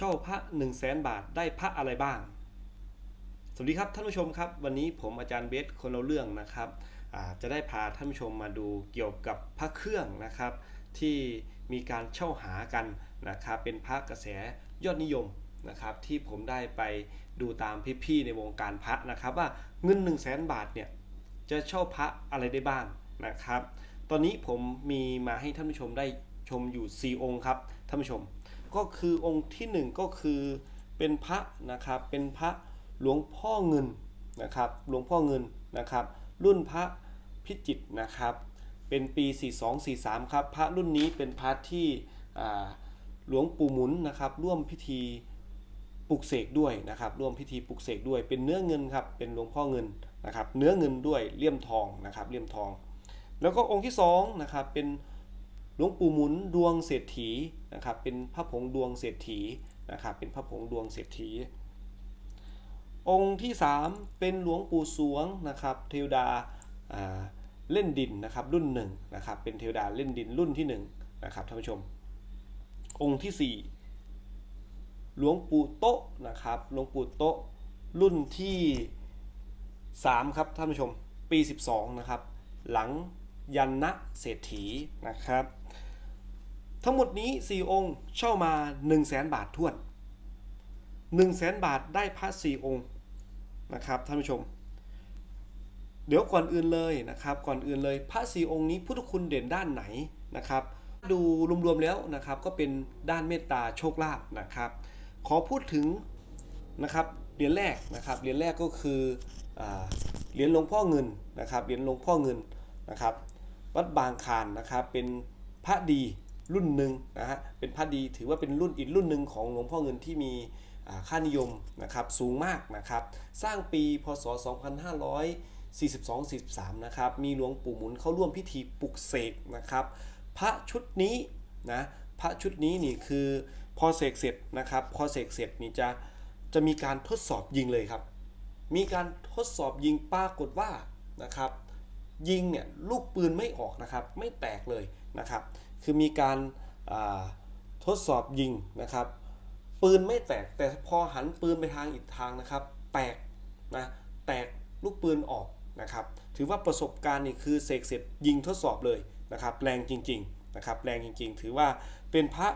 ช่อพระ 1 0 0 0 0แสนบาทได้พระอะไรบ้าง สวัสดีครับท่านผู้ชมครับ วันนี้ผมอาจารย์เบสคนเราเรื่องนะครับจะได้พาท่านผู้ชมมาดูเกี่ยวกับพระเครื่องนะครับ ที่มีการเช่าหากันนะครับเป็นพระกระแสยอดนิยมนะครับ ที่ผมได้ไปดูตามพี่ๆในวงการพระนะครับว่าเงิน 1 0 0 0 0แสนบาทเนี่ยจะเช่าพระอะไรได้บ้างนะครับ ตอนนี้ผมมีมาให้ท่านผู้ชมได้ชมอยู่ 4 องค์ครับท่านผู้ชม ก็คือองค์ที่ 1 ก็คือเป็นพระนะครับเป็นพระหลวงพ่อเงินนะครับหลวงพ่อเงินนะครับ รุ่นพระพิจิตนะครับ เป็นปี 4243 ครับ พระรุ่นนี้เป็นพระที่หลวงปู่หมุนนะครับร่วมพิธีปลุกเสกด้วยนะครับร่วมพิธีปลุกเสกด้วยเป็นเนื้อเงินครับเป็นหลวงพ่อเงินนะครับ เนื้อเงินด้วยเลี่ยมทองนะครับเลี่ยมทอง แล้วก็องค์ที่สองนะครับเป็น หลวงปู่หมุนดวงเศรษฐีนะครับเป็นพระผงดวงเศรษฐีนะครับเป็นพระผงดวงเศรษฐี องค์ที่สามเป็นหลวงปู่สวงนะครับเทวดาาเล่นดินนะครับรุ่นหนึ่งนะครับเป็นเทวดาเล่นดินรุ่นที่หนึ่งนะครับท่านผู้ชม องค์ที่สี่หลวงปู่โต๊ะนะครับหลวงปู่โต๊ะรุ่นที่ 3 ครับท่านผู้ชมปี 12 นะครับ หลังยันนะเศรษฐีนะครับ ทั้งหมดนี้ 4 องค์เช่ามา 1 0 0 0 0แสนบาททวน 1 0 0 0 0แสนบาทได้พระ4องค์นะครับท่านผู้ชม เดี๋ยวก่อนอื่นเลยนะครับ ก่อนอื่นเลยพระสี่องค์นี้พุทธคุณเด่นด้านไหนนะครับดูรวมๆแล้วนะครับก็เป็นด้านเมตตาโชคลาภนะครับ ขอพูดถึงนะครับเหรียญแรกนะครับเหรียญแรกก็คือเหรียญหลวงพ่อเงินนะครับเหรียญหลวงพ่อเงินนะครับ วัดบางคานนะครับเป็นพระดี รุ่นหนึ่งนะฮะเป็นพระดีถือว่าเป็นรุ่นอีกรุ่นหนึ่งของหลวงพ่อเงินที่มีค่านิยมนะครับสูงมากนะครับสร้างปีพศ 2542-43นะครับมีหลวงปู่หมุนเข้าร่วมพิธีปลุกเสกนะครับพระชุดนี้นะพระชุดนี้นี่คือพอเสกเสร็จนะครับพอเสกเสร็จนี่จะจะมีการทดสอบยิงเลยครับ มีการทดสอบยิงปรากฏว่านะครับ ยิงเนี่ยลูกปืนไม่ออกนะครับ ไม่แตกเลยนะครับ คือมีการาทดสอบยิงนะครับ ปืนไม่แตกแต่พอหันปืนไปทางอีกทางนะครับ แตกนะแตกลูกปืนออกนะครับ ถือว่าประสบการณ์นี่คือเสกเสร็จยิงทดสอบเลยนะครับ แรงจริงๆนะครับแรงจริงๆ ถือว่าเป็นพระ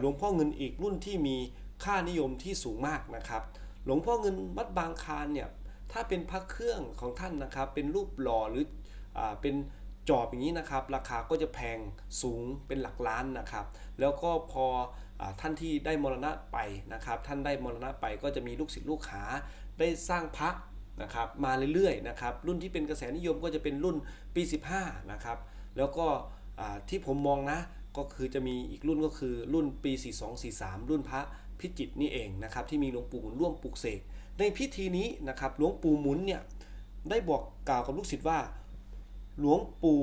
หลวงพ่อเงินอีกรุ่นที่มีค่านิยมที่สูงมากนะครับ หลวงพ่อเงินวัดบางคานเนี่ยถ้าเป็นพระเครื่องของท่านนะครับ เป็นรูปหล่อหรือ เป็นจอบอย่างนี้นะครับ ราคาก็จะแพงสูงเป็นหลักล้านนะครับ แล้วก็พอท่านที่ได้มรณะไปนะครับ ท่านได้มรณะไปก็จะมีลูกศิษย์ลูกหาได้สร้างพระนะครับมาเรื่อยๆนะครับรุ่นที่เป็นกระแสนิยมก็จะเป็นรุ่นปี 15นะครับแล้วก็ที่ผมมองนะก็คือจะมีอีกรุ่นก็คือรุ่นปี 4243 รุ่นพระพิจิตรนี่เองนะครับที่มีหลวงปู่หมุนร่วมปลุกเสกในพิธีนี้นะครับหลวงปู่หมุนเนี่ยได้บอกกล่าวกับลูกศิษย์ว่า หลวงปู่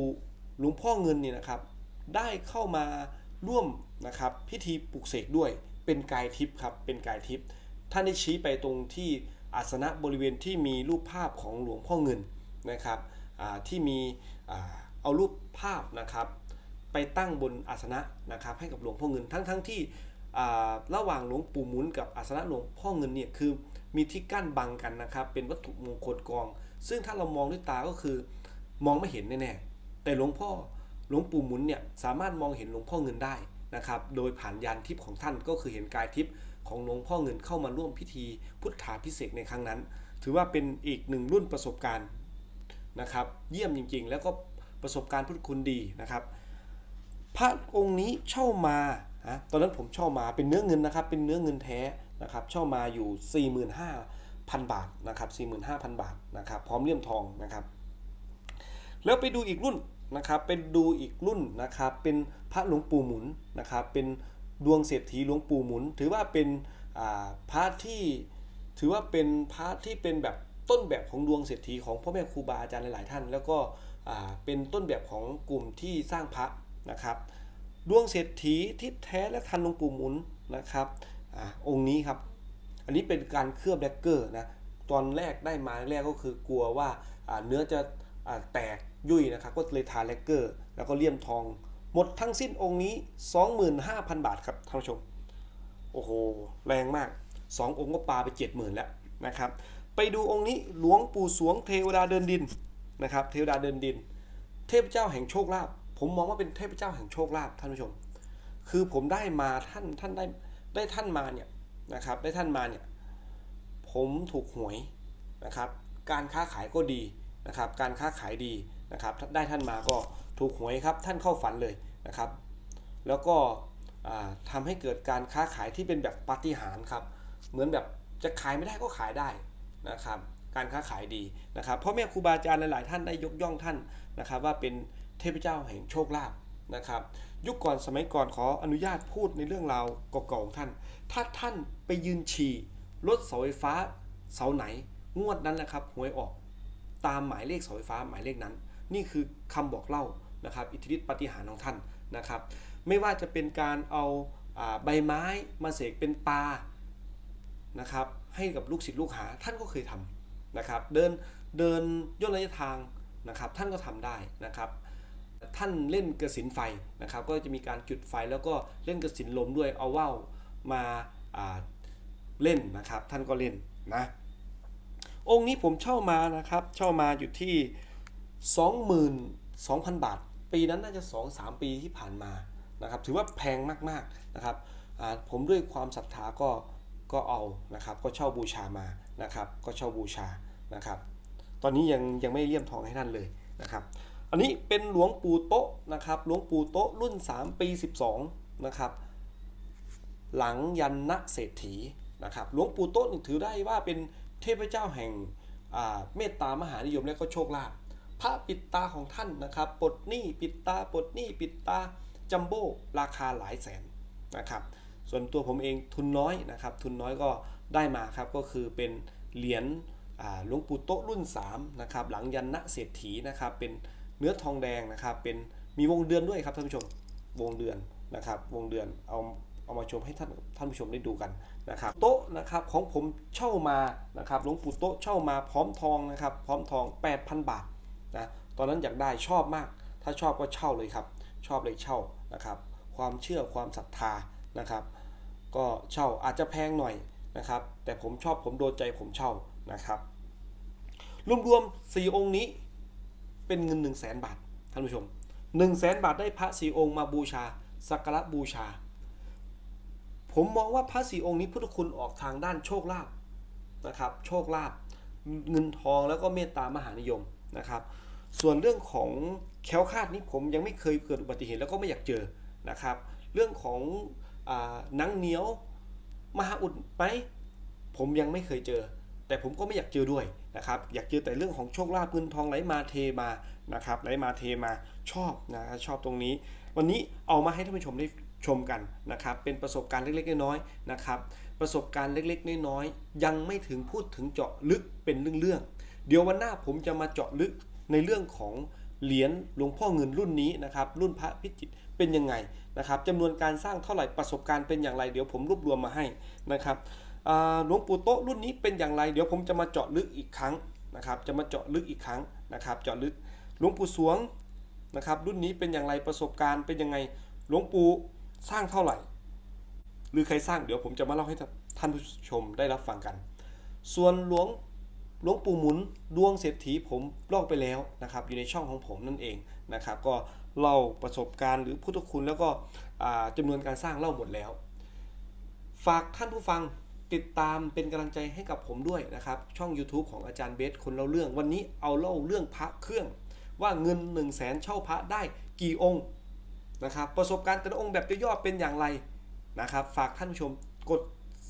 หลวงพ่อเงินเนี่ยนะครับ ได้เข้ามาร่วมนะครับพิธีปลุกเสกด้วยเป็นกายทิพย์ครับเป็นกายทิพย์ท่านได้ชี้ไปตรงที่อาสนะบริเวณที่มีรูปภาพของหลวงพ่อเงินนะครับที่มีอเอารูปภาพนะครับไปตั้งบนอาสนะนะครับให้กับหลวงพ่อเงินทั้งทั้งที่ระหว่างหลวงปู่หมุนกับอาสนะหลวงพ่อเงินเนี่ยคือมีที่กั้นบังกันนะครับเป็นวัตถุมงคลกอง ซึ่งถ้าเรามองด้วยตาก็คือ มองไม่เห็นแน่ๆแต่หลวงพ่อหลวงปู่หมุนเนี่ยสามารถมองเห็นหลวงพ่อเงินได้นะครับ โดยผ่านยานทิพย์ของท่านก็คือเห็นกายทิพย์ของหลวงพ่อเงินเข้ามาร่วมพิธีพุทธาพิเศษในครั้งนั้น ถือว่าเป็นอีกหนึ่งรุ่นประสบการณ์นะครับ เยี่ยมจริงๆ แล้วก็ประสบการณ์พุทธคุณดีนะครับ พระองค์นี้เช่ามาฮะตอนนั้นผมเช่ามาเป็นเนื้อเงินนะครับ เป็นเนื้อเงินแท้นะครับ เช่ามาอยู่ 45,000 บาทนะครับ45,000 บาทนะครับ พร้อมเลี่ยมทองนะครับ แล้วไปดูอีกรุ่นนะครับ เป็นดูอีกรุ่นนะครับ เป็นพระหลวงปู่หมุนนะครับ เป็นดวงเศรษฐีหลวงปู่หมุน ถือว่าเป็นพระที่ถือว่าเป็นพระที่เป็นแบบต้นแบบของดวงเศรษฐีของพ่อแม่ครูบาอาจารย์หลาย ๆ ท่าน แล้วก็เป็นต้นแบบของกลุ่มที่สร้างพระนะครับ ดวงเศรษฐีที่แท้และทันหลวงปู่หมุนนะครับอองค์นี้ครับ อันนี้เป็นการเคลือบแลกเกอร์นะตอนแรกได้มาแรกก็คือกลัวว่าเนื้อจะ แตกยุ่ยนะครับก็เลยทาแลกเกอร์ แล้วก็เลี่ยมทอง หมดทั้งสิ้นองค์นี้ 25,000 บาทครับท่านผู้ชม โอ้โห แรงมากสององค์ก็ปาไปเจ็ดหมื่นแล้วนะครับ ไปดูองค์นี้หลวงปู่สวงเทวดาเดินดินนะครับเทวดาเดินดิน เทพเจ้าแห่งโชคลาภผมมองว่าเป็นเทพเจ้าแห่งโชคลาภท่านผู้ชม คือผมได้มาท่านท่านได้ได้ท่านมาเนี่ยนะครับได้ท่านมาเนี่ยผมถูกหวยนะครับ การค้าขายก็ดี นะครับการค้าขายดีนะครับได้ท่านมาก็ถูกหวยครับท่านเข้าฝันเลยนะครับ แล้วก็ทำาให้เกิดการค้าขายที่เป็นแบบปาฏิหาริย์ครับ เหมือนแบบจะขายไม่ได้ก็ขายได้นะครับ การค้าขายดีนะครับพ่อแม่ครูบาอาจารย์หลาย ๆ ท่านได้ยกย่องท่านนะครับ ว่าเป็นเทพเจ้าแห่งโชคลาภนะครับ ยุคก่อนสมัยก่อนขออนุญาตพูดในเรื่องราวเก่าๆของท่าน ถ้าท่านไปยืนฉี่รถเสาไฟฟ้าเสาไหน งวดนั้นแหละครับหวยออก ตามหมายเลขเสาไฟฟ้าหมายเลขนั้น นี่คือคำบอกเล่านะครับอิทธิฤทธิปฏิหารของท่านนะครับ ไม่ว่าจะเป็นการเอาใบไม้มาเสกเป็นปลานะครับให้กับลูกศิษย์ลูกหาท่านก็เคยทำนะครับ เดินเดินย่นระยะทางนะครับ ท่านก็ทำได้นะครับ ท่านเล่นกระสินไฟนะครับ ก็จะมีการจุดไฟแล้วก็เล่นกระสินลมด้วยเอาว่าวมาาเล่นนะครับ ท่านก็เล่นนะ องค์นี้ผมเช่ามานะครับ เช่ามาอยู่ที่ 22,000 บาท ปีนั้นน่าจะ 2-3 ปีที่ผ่านมานะครับ ถือว่าแพงมากๆนะครับผมด้วยความศรัทธาก็ก็เอานะครับ ก็เช่าบูชามานะครับ ก็เช่าบูชานะครับ ตอนนี้ยังยังไม่เลี่ยมทองให้ท่านเลยนะครับ อันนี้เป็นหลวงปู่โต๊ะนะครับ หลวงปู่โต๊ะรุ่น 3 ปี 12 นะครับ หลังยันนะเศรษฐีนะครับ หลวงปู่โต๊ะถือได้ว่าเป็น เทพเจ้าแห่งเมตตามหานิยมและก็โชคลาภพระปิดตาของท่านนะครับปลดหนี้ปิดตาปลดหนี้ปิดตาจัมโบ้ราคาหลายแสนนะครับ ส่วนตัวผมเองทุนน้อยนะครับ ทุนน้อยก็ได้มาครับก็คือเป็นเหรียญหลวงปู่โต๊ะรุ่น3นะครับหลังยันนะเศรษฐีนะครับ เป็นเนื้อทองแดงนะครับ เป็นมีวงเดือนด้วยครับท่านผู้ชมวงเดือนนะครับ วงเดือนเอา เอามาชมให้ท่านท่านผู้ชมได้ดูกันนะครับโต๊ะนะครับของผมเช่ามานะครับหลวงปู่โต๊ะเช่ามาพร้อมทองนะครับพร้อมทอง 8,000 บาทนะตอนนั้นอยากได้ชอบมาก ถ้าชอบก็เช่าเลยครับ ชอบเลยเช่านะครับความเชื่อความศรัทธานะครับ ก็เช่าอาจจะแพงหน่อยนะครับ แต่ผมชอบผมโดนใจผมเช่านะครับรวมๆสี่องค์นี้เป็นเงิน 1 0 0 0 0แสนบาทท่านผู้ชม 1 0 0 0 0แสนบาทได้พระสี่องค์มาบูชา สักการะบูชา ผมมองว่าพระสี่องค์นี้พุทธคุณออกทางด้านโชคลาภนะครับ โชคลาภเงินทองแล้วก็เมตตามหานิยมนะครับ ส่วนเรื่องของแคล้วคาดนี้ผมยังไม่เคยเกิดอุบัติเหตุแล้วก็ไม่อยากเจอนะครับ เรื่องของอนังเหนียวมหาอุดไหมผมยังไม่เคยเจอ แต่ผมก็ไม่อยากเจอด้วยนะครับ อยากเจอแต่เรื่องของโชคลาภเงินทองไหลมาเทมานะครับไหลมาเทมาชอบนะชอบตรงนี้ วันนี้เอามาให้ท่านผู้ชมได้ ชมกันนะครับ เป็นประสบการณ์เล็กๆน้อยๆนะครับ ประสบการณ์เล็กๆน้อยๆยังไม่ถึงพูดถึงเจาะลึกเป็นเรื่องๆเดี๋ยววันหน้าผมจะมาเจาะลึกในเรื่องของเหรียญหลวงพ่อเงินรุ่นนี้นะครับรุ่นพระพิจิตรเป็นยังไงนะครับจำนวนการสร้างเท่าไหร่ประสบการณ์เป็นอย่างไร เดี๋ยวผมรวบรวมมาให้นะครับหลวงปู่โต๊ะรุ่นนี้เป็นอย่างไร เดี๋ยวผมจะมาเจาะลึกอีกครั้งนะครับจะมาเจาะลึกอีกครั้งนะครับเจาะลึกหลวงปู่สวงนะครับรุ่นนี้เป็นอย่างไรประสบการณ์เป็นยังไงหลวงปู่ สร้างเท่าไหร่ หรือใครสร้างเดี๋ยวผมจะมาเล่าให้ท่านผู้ชมได้รับฟังกัน ส่วนหลวงหลวงปู่หมุนดวงเศรษฐีผมเล่าไปแล้วนะครับ อยู่ในช่องของผมนั่นเองนะครับ ก็เล่าประสบการณ์หรือพุทธคุณแล้วก็อ่าจำนวนการสร้างเล่าหมดแล้ว ฝากท่านผู้ฟังติดตามเป็นกำลังใจให้กับผมด้วยนะครับ ช่อง YouTube ของอาจารย์เบสคนเล่าเรื่อง วันนี้เอาเล่าเรื่องพระเครื่อง ว่าเงิน 1 0 0 0 0แสนเช่าพระได้กี่องค์ นะครับประสบการณ์แต่ละองค์แบบย่อๆเป็นอย่างไรนะครับฝากท่านผู้ชมกด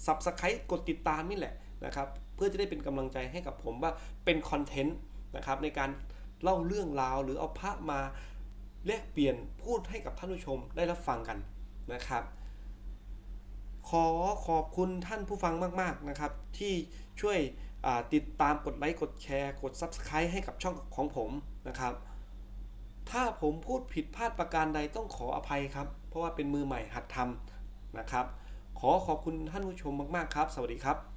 Subscribe กดติดตามนี่แหละนะครับเพื่อจะได้เป็นกำลังใจให้กับผมว่าเป็นคอนเทนต์นะครับในการเล่าเรื่องราวหรือเอาพระมาแลกเปลี่ยนพูดให้กับท่านผู้ชมได้รับฟังกันนะครับ ขอขอบคุณท่านผู้ฟังมากๆนะครับ ที่ช่วยติดตามกดไลค์กดแชร์ กด Subscribe ให้กับช่องของผมนะครับ ถ้าผมพูดผิดพลาดประการใดต้องขออภัยครับ เพราะว่าเป็นมือใหม่หัดทำนะครับ ขอขอบคุณท่านผู้ชมมาก ๆ ครับ สวัสดีครับ